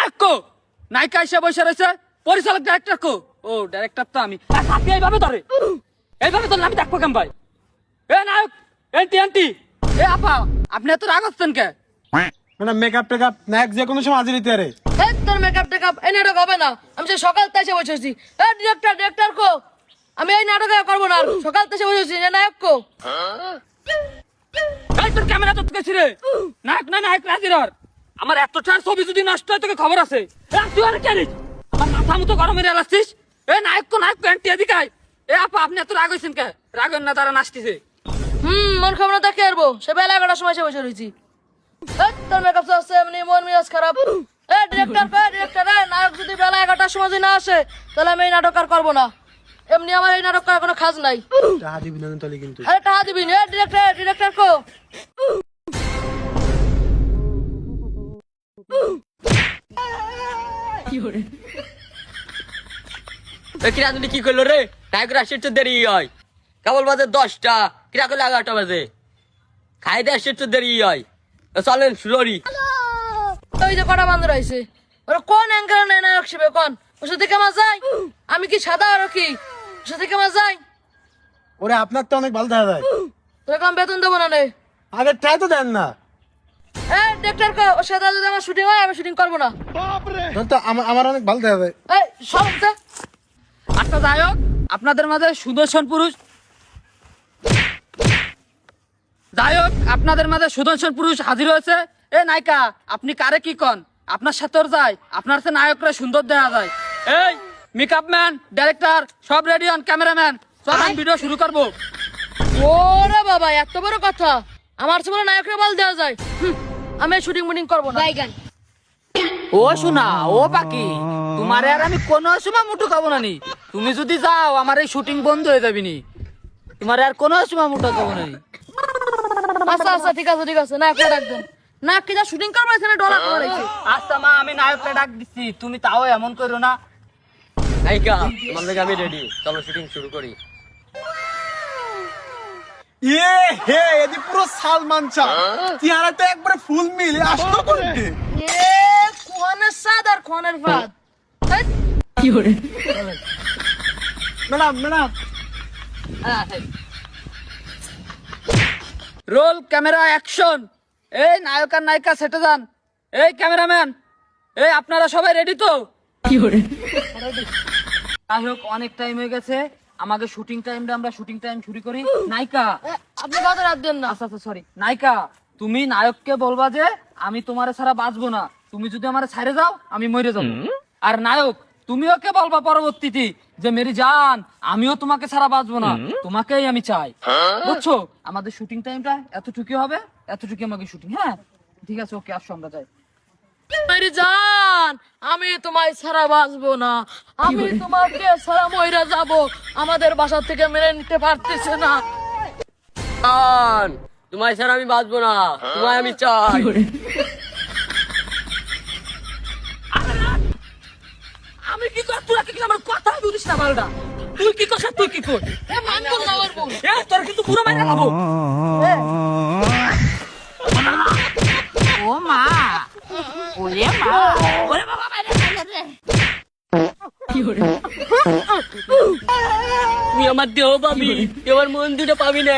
নায়ক কো নায়িকা এসে বসে রয়েছে পরিচালক ডাইরেক্টর কো ও ডাইরেক্টর তো আমি। আর এইভাবে ধরে। এইভাবে ধরলে আমি দেখব কেন ভাই। এ নায়ক এন্টি এন্টি। এ আপা আপনি এত রাগ হচ্ছেন কে? মানে মেকআপ টেকআপ নায়ক যে কোনো সময় হাজির হইতে পারে। এই তোর মেকআপ টেকআপ এই নাটক হবে না। আমি সেই সকাল থেকে বসেছি এই ডিরেক্টর ডিরেক্টর কো। আমি এই নাটক করব না। আর। সকাল থেকে বসেছি যে নায়ক কো। এই তোর ক্যামেরা তো গেছি রে। নায়ক না নায়ক রাজির আমার এতটার ছবি যদি নষ্ট হয় তোকে খবর আছে। এ, তুই আর কে আমার মাথা মতো গরমে রেলাচ্ছিস এ নায়ক কো নায়ক এন্টি এদিকে। এ আপা আপনি এত রাগ হয়েছেন কে? রাগেন না তারা নাচতেছে। হুম মন খাব না দেখে আসব সে বেলা এগারোটার সময় এসে বসে রয়েছি তোর মেকআপ তো আছে এমনি মন মেজাজ খারাপ। এ ডিরেক্টর কো ডিরেক্টর এ নায়ক যদি বেলা এগারোটার সময় যদি না আসে তাহলে আমি এই নাটক আর করব না। এমনি আমার এই নাটক করার কোনো খাজ নাই। টাকা দিবি না তাহলে কিন্তু। আরে টাকা দিবি না ডিরেক্টর ডিরেক্টর কো। কিরা তুমি কি করল রে? আসছে তো দেরি হয়। কেবল বাজে দশটা। কিরা করলে এগারোটা বাজে? খাইতে আসছে তো দেরি হয়। চলেন সুররি ওই যে কটা ওরা কোন অ্যাঙ্গেল নেয় নায়ক শিবে কোন? ওর সাথে কেমন যাই আমি কি সাদা আর কি? ওর সাথে কেমন যাই ওরে আপনার তো অনেক ভালো দেখা যায়। তোর কম বেতন দেবো না নে আগে ট্রাই তো দেন না। ওর সাথে যদি আমার শুটিং হয় আমি শুটিং করব না। তো আমার আমার অনেক ভালো দেখা যায়। এই সব দে। আচ্ছা যাই হোক আপনাদের মাঝে সুদর্শন পুরুষ। যাই হোক আপনাদের মাঝে সুদর্শন পুরুষ হাজির হয়েছে। এ নায়িকা আপনি কারে কি কন? আপনার সাথে ওর যায় আপনার সাথে নায়করা সুন্দর দেখা যায়। এই মেকআপ ম্যান ডাইরেক্টর সব রেডি অন ক্যামেরাম্যান সব আমি ভিডিও শুরু করব। ওরে বাবা এত বড় কথা। আমার সে বলে নায়কের বল দেওয়া যায়। হুম, আমি শুটিং মুটিং করব না। ও শোনা ও বাকি তোমার আর আমি কোনো সময় মুঠো খাব না নি। তুমি যদি যাও আমার এই শুটিং বন্ধ হয়ে যাবি নি। তোমার আর কোনো সময় মুঠো খাব না নি। আচ্ছা আচ্ছা ঠিক আছে ঠিক আছে নায়ককে ডাকবেন নায়ক কি যা শুটিং করব এখানে ডলা করে রয়েছে আচ্ছা মা আমি নায়কটা ডাক দিচ্ছি। তুমি তাও এমন করো না। নায়িকা তোমার আমি রেডি চলো শুটিং শুরু করি। এ হে এদি পুরো সালমান শাহ চেহারা তো একবারে ফুল মিল আসতো করতে এ কোনের সাদ আর কোনের ভাত। এই, madam madam. Roll camera action এই নায়ক আর নায়িকা সেটে যান এই ক্যামেরাম্যান এই আপনারা সবাই রেডি তো? যাই হোক অনেক টাইম হয়ে গেছে। আমাদের শুটিং টাইমটা আমরা শুটিং টাইম শুরু করি। নায়িকা। আপনি কথা রাখ দেন না। আচ্ছা আচ্ছা সরি নায়িকা তুমি নায়ককে বলবা যে আমি তোমারে ছাড়া বাঁচবো না। তুমি যদি আমারে ছাড়ে যাও আমি মরে যাব। আর নায়ক তুমি ওকে বলবা পরবর্তীতে যে মেরি জান আমিও তোমাকে ছাড়া বাঁচবো না। তোমাকেই আমি চাই। বুঝছ? আমাদের শুটিং টাইমটা এতটুকু হবে এতটুকু আমাকে শুটিং হ্যাঁ? ঠিক আছে ওকে আসো আমরা যাই। জান আমি তোমায় ছাড়া বাঁচবো না। আমি তোমাকে ছাড়া মইরা যাব। আমাদের বাসা থেকে মেনে নিতে পারতেছে না। তোমায় ছাড়া আমি বাঁচবো না। তোমায় আমি চাই। আমি কি কর তোরা কি আমার কথা বুঝিস না মালটা তুই কি করছ তুই কি কর এ মানবো না আমার বোন এ তোর কিন্তু পুরো মাইরা খাব ও মা ওরে মা বাবা তুই আমার দেহ পাবি আমার মন দুটো পাবি না